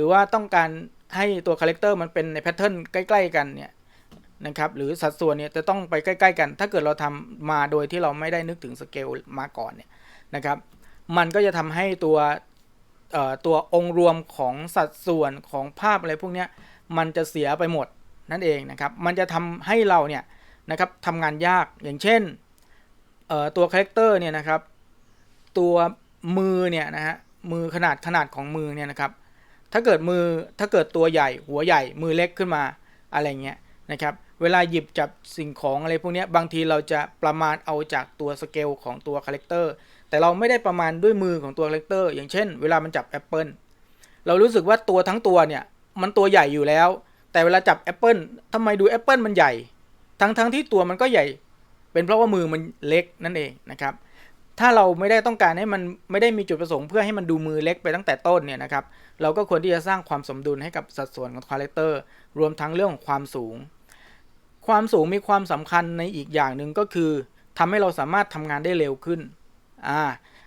หรือว่าต้องการให้ตัวคาแรคเตอร์มันเป็นในแพทเทิร์นใกล้ๆกันเนี่ยนะครับหรือสัดส่วนเนี่ยจะต้องไปใกล้ๆกัน ถ้าเกิดเราทำมาโดยที่เราไม่ได้นึกถึงสเกลมาก่อนเนี่ยนะครับมันก็จะทำให้ตัวเอ่อตัวองค์รวมของสัดส่วนของภาพอะไรพวกนี้มันจะเสียไปหมดนั่นเองนะครับมันจะทำให้เราเนี่ยนะครับทำงานยากอย่างเช่นเอ่อตัวคาแรคเตอร์เนี่ยนะครับตัวมือเนี่ยนะฮะมือขนาดขนาดของมือเนี่ยนะครับ ถ้าเกิดมือถ้าเกิดตัวใหญ่ หัวใหญ่มือเล็กขึ้นมาอะไรเงี้ยนะครับเวลาหยิบจับสิ่งของอะไรพวกนี้บางทีเราจะประมาณเอาจากตัวสเกลของตัวคาแรคเตอร์แต่เราไม่ได้ประมาณด้วยมือของตัวคาแรคเตอร์อย่างเช่น เวลามันจับแอปเปิลเรารู้สึกว่าตัวทั้งตัวเนี่ยมันตัวใหญ่อยู่แล้ว แต่เวลาจับแอปเปิลทำไมดูแอปเปิลมันใหญ่ ทั้งทั้งที่ตัวมันก็ใหญ่ เป็นเพราะว่ามือมันเล็กนั่นเองนะครับ ถ้าเราไม่ได้ต้องการให้มันไม่ได้มีจุดประสงค์เพื่อให้มันดูมือเล็กไปตั้งแต่ต้นเนี่ยนะครับ เราก็ควรที่จะสร้างความสมดุลให้กับสัดส่วนของคาแรคเตอร์รวมทั้งเรื่องของความสูง ความสูงมีความสำคัญในอีกอย่างหนึ่งก็คือทำให้เราสามารถทำงานได้เร็วขึ้นอ่า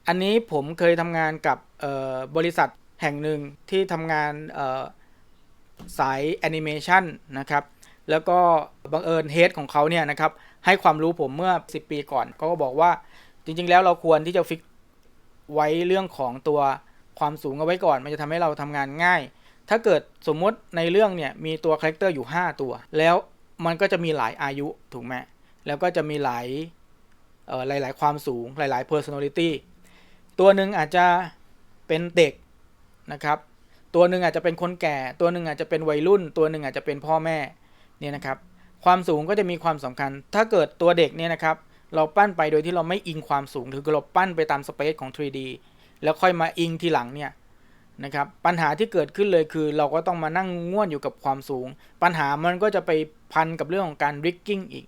อันนี้ผมเคยทำงานกับบริษัทแห่งหนึ่งที่ทำงานสายแอนิเมชันนะครับแล้วก็บังเอิญเฮดของเขาเนี่ยนะครับให้ความรู้ผมเมื่อ 10 ปีก่อนเขาก็บอกว่า จริงๆ แล้วเราควรที่จะฟิกไว้เรื่องของตัวความสูงเอาไว้ก่อน มันจะทำให้เราทำงานง่าย ถ้าเกิดสมมุติในเรื่องเนี่ยมีตัวคาแรคเตอร์อยู่ 5 ตัว แล้วมันก็จะมีหลายอายุถูกไหมแล้วก็จะมีหลายเอ่อหลาย ๆ ความสูงหลาย ๆ personality ตัวหนึ่งอาจจะเป็นเด็กนะครับ ตัวหนึ่งอาจจะเป็นคนแก่ ตัวหนึ่งอาจจะเป็นวัยรุ่น ตัวหนึ่งอาจจะเป็นพ่อแม่เนี่ยนะครับ ความสูงก็จะมีความสำคัญ ถ้าเกิดตัวเด็กเนี่ยนะครับ เราปั้นไปโดยที่เราไม่อิงความสูงถือเราปั้นไปตามสเปซของ 3D แล้วค่อยมาอิงทีหลังเนี่ยนะครับปัญหาที่เกิดขึ้นเลยคือ เราก็ต้องมานั่งง่วนอยู่กับความสูง ปัญหามันก็จะไปพันกับเรื่องของการริกกิ้งอีก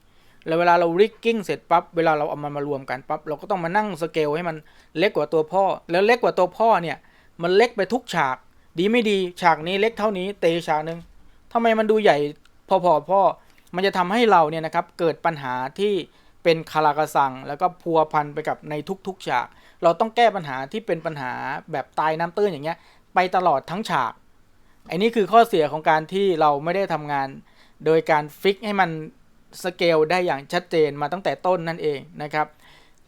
แล้วเวลาเราริกกิ้งเสร็จปั๊บเวลาเราเอามันมารวมกันปั๊บเราก็ต้องมานั่งสเกลให้มันเล็กกว่าตัวพ่อ แล้วเล็กกว่าตัวพ่อเนี่ยมันเล็กไปทุกฉาก ดีไม่ดีฉากนี้เล็กเท่านี้เตะฉากหนึ่งทำไมมันดูใหญ่พอๆพ่อมันจะทำให้เราเนี่ยนะครับเกิดปัญหาที่ เป็นคารากระสัง แล้วก็พัวพันไปกับในทุกๆฉาก เราต้องแก้ปัญหาที่เป็นปัญหาแบบตายน้ำตื้นอย่างเงี้ย ไปตลอดทั้งฉากอันนี้คือข้อเสียของการที่เราไม่ได้ทำงาน โดยการฟิกให้มันสเกลได้อย่างชัดเจนมาตั้งแต่ต้นนั่นเองนะครับ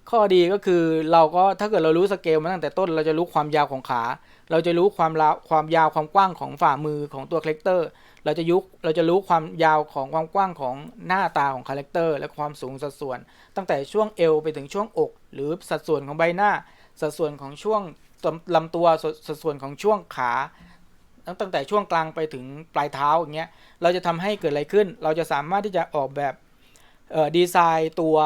ข้อดีก็คือเราก็ถ้าเกิดเรารู้สเกลมาตั้งแต่ต้น เราจะรู้ความยาวของขา เราจะรู้ความาความยาวความกว้างของฝ่ามือของตัวคาแรคเตอร์ เราจะยุเราจะรู้ความยาวของความกว้างของหน้าตาของคาแรคเตอร์ และความสูงสัดส่วน ตั้งแต่ช่วงเอวไปถึงช่วงอก หรือสัดส่วนของใบหน้า สัดส่วนของช่วงลำตัวสัดส่วนของช่วงขาตั้งแต่ช่วงกลางไปถึงปลายเท้าอย่างเงี้ยเราจะทำให้เกิดอะไรขึ้น เราจะสามารถที่จะออกแบบดีไซน์ตัว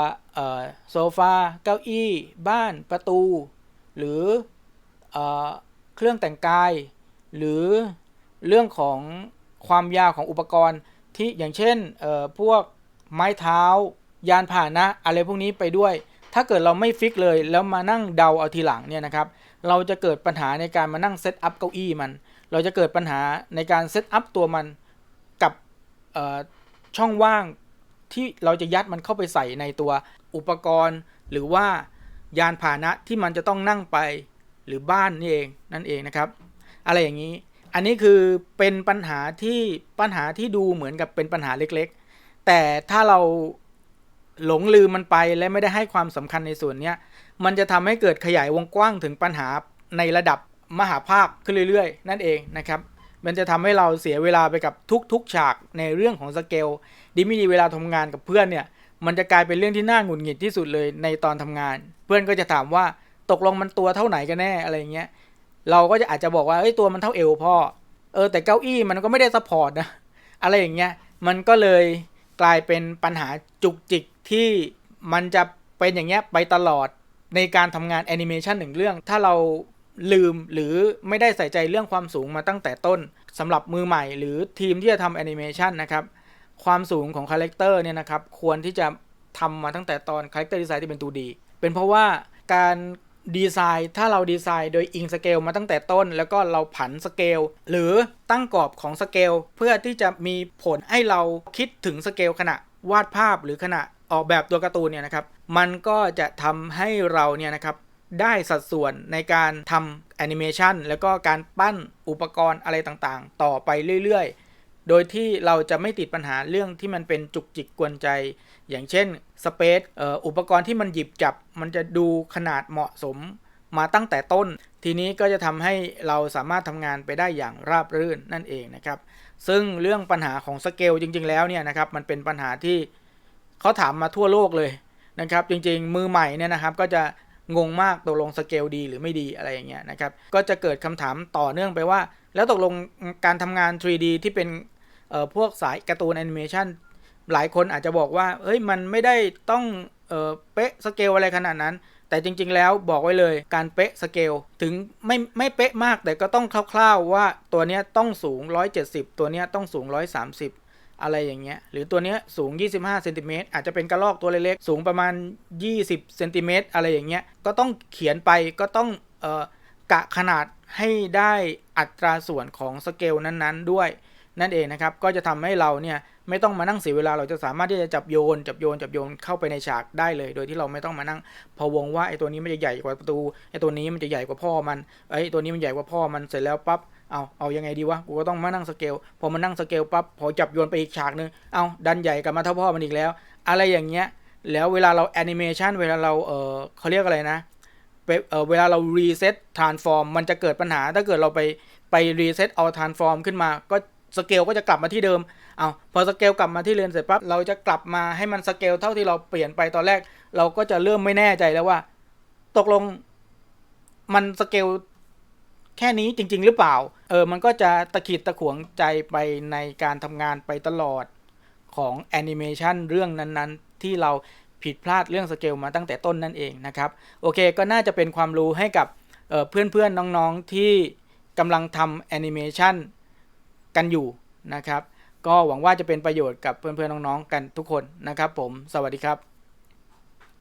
โซฟา เก้าอี้ บ้าน ประตู หรือเอเครื่องแต่งกาย หรือเรื่องของความยาวของอุปกรณ์ที่อย่างเช่นพวกไม้เท้ายานพาหนะอะไรพวกนี้ไปด้วย ถ้าเกิดเราไม่ฟิกเลย แล้วมานั่งเดาเอาทีหลังเนี่ยนะครับ เราจะเกิดปัญหาในการมานั่งเซตอัพเก้าอี้มัน เราจะเกิดปัญหาในการเซตอัพตัวมันกับช่องว่าง ที่เราจะยัดมันเข้าไปใส่ในตัวอุปกรณ์ หรือว่ายานพาหนะที่มันจะต้องนั่งไปหรือบ้านนี่เองนั่นเองนะครับ อะไรอย่างนี้ อันนี้คือเป็นปัญหาที่ปัญหาที่ดูเหมือนกับเป็นปัญหาเล็กๆ แต่ถ้าเราหลงลืมมันไปและไม่ได้ให้ความสำคัญในส่วนนี้มันจะทำให้เกิดขยายวงกว้างถึงปัญหาในระดับมหาภาคขึ้นเรื่อยๆ นั่นเองนะครับ มันจะทำให้เราเสียเวลาไปกับทุกๆฉากในเรื่องของสเกลดีไม่ดีเวลาทำงานกับเพื่อนเนี่ย มันจะกลายเป็นเรื่องที่น่าหงุดหงิดที่สุดเลยในตอนทำงาน เพื่อนก็จะถามว่าตกลงมันตัวเท่าไหนกันแน่อะไรเงี้ยเราก็จะอาจจะบอกว่าเอ้ยตัวมันเท่าเอวพ่อเออแต่เก้าอี้มันก็ไม่ได้ซัพพอร์ตนะอะไรอย่างเงี้ยมันก็เลยกลายเป็นปัญหาจุกจิกที่มันจะเป็นอย่างเงี้ยไปตลอดในการทำงานแอนิเมชันหนึ่งเรื่อง ถ้าเรา ลืมหรือไม่ได้ใส่ใจเรื่องความสูงมาตั้งแต่ต้นสำหรับมือใหม่ หรือทีมที่จะทำแอนิเมชันนะครับ ความสูงของคาแรคเตอร์เนี่ยนะครับ ควรที่จะทำมาตั้งแต่ตอนคาแรคเตอร์ดีไซน์ที่เป็น 2D เป็นเพราะว่าการดีไซน์ถ้าเราดีไซน์โดยอิงสเกลมาตั้งแต่ต้น แล้วก็เราผันสเกลหรือตั้งกรอบของสเกลเพื่อที่จะมีผลให้เราคิดถึงสเกลขณะวาดภาพหรือขณะออกแบบตัวการ์ตูนเนี่ยนะครับ มันก็จะทำให้เราเนี่ยนะครับ ได้สัดส่วนในการทำแอนิเมชันแล้วก็การปั้นอุปกรณ์อะไรต่างๆ ต่อไปเรื่อยๆ โดยที่เราจะไม่ติดปัญหาเรื่องที่มันเป็นจุกจิกกวนใจ อย่างเช่นสเปซอุปกรณ์ที่มันหยิบจับ มันจะดูขนาดเหมาะสมมาตั้งแต่ต้น ทีนี้ก็จะทำให้เราสามารถทำงานไปได้อย่างราบรื่นนั่นเองนะครับ ซึ่งเรื่องปัญหาของสเกลจริง ๆ แล้วเนี่ยนะครับมันเป็นปัญหาที่เขาถามมาทั่วโลกเลยนะครับ จริง ๆ มือใหม่เนี่ยนะครับก็จะ งงมากตกลงสเกลดีหรือไม่ดีอะไรอย่างเงี้ยนะครับ ก็จะเกิดคำถามต่อเนื่องไปว่า แล้วตกลงการทำงาน 3D ที่เป็นเอ่อพวกสายการ์ตูนแอนิเมชันหลายคนอาจจะบอกว่าเฮ้ยมันไม่ได้ต้องเออเป๊ะสเกลอะไรขนาดนั้น แต่จริง ๆ แล้วบอกไว้เลยการเป๊ะสเกลถึงไม่ไม่เป๊ะมากแต่ก็ต้องคร่าว ๆว่าตัวเนี้ยต้องสูง 170 ตัวเนี้ยต้องสูง 130 อะไรอย่างเงี้ยหรือตัวเนี้ยสูง 25เซนติเมตรอาจจะเป็นกระรอกตัวเล็กๆสูงประมาณ 20เซนติเมตรอะไรอย่างเงี้ยก็ต้องเขียนไปก็ต้องเอ่อกะขนาดให้ได้อัตราส่วนของสเกลนั้นๆ ด้วยนั่นเองนะครับก็จะทำให้เราเนี่ยไม่ต้องมานั่งเสียเวลาเราจะสามารถที่จะจับโยน จับโยนจับโยนเข้าไปในฉากได้เลย โดยที่เราไม่ต้องมานั่งพะวงว่าไอ้ตัวนี้มันจะใหญ่กว่าประตูไอ้ตัวนี้มันจะใหญ่กว่าพ่อมันไอ้ตัวนี้มันใหญ่กว่าพ่อมันเสร็จแล้วปั๊บ เอาเอายังไงดีวะ กูก็ต้องมานั่งสเกล พอมานั่งสเกลปั๊บ พอจับโยนไปอีกฉากนึง เอาดันใหญ่กลับมาเท่าพ่อมันอีกแล้ว อะไรอย่างเงี้ย แล้วเวลาเราแอนิเมชันเวลาเราเออเขาเรียกอะไรนะเออเวลาเรารีเซ็ตทรานส์ฟอร์มมันจะเกิดปัญหา ถ้าเกิดเราไปไปรีเซ็ตเอาทรานส์ฟอร์มขึ้นมา ก็สเกลก็จะกลับมาที่เดิม เอาพอสเกลกลับมาที่เรือนเสร็จปั๊บ เราจะกลับมาให้มันสเกลเท่าที่เราเปลี่ยนไปตอนแรก เราก็จะเริ่มไม่แน่ใจแล้วว่า ตกลงมันสเกล แค่นี้จริง ๆ หรือเปล่า เออ มันก็จะตะขิดตะขวงใจไปในการทำงานไปตลอดของแอนิเมชันเรื่องนั้นๆ ที่เราผิดพลาดเรื่องสเกลมาตั้งแต่ต้นนั่นเองนะครับ โอเคก็น่าจะเป็นความรู้ให้กับเพื่อนๆ น้องๆ ที่กำลังทำแอนิเมชันกันอยู่นะครับ ก็หวังว่าจะเป็นประโยชน์กับเพื่อนๆ น้องๆ กันทุกคนนะครับผม สวัสดีครับ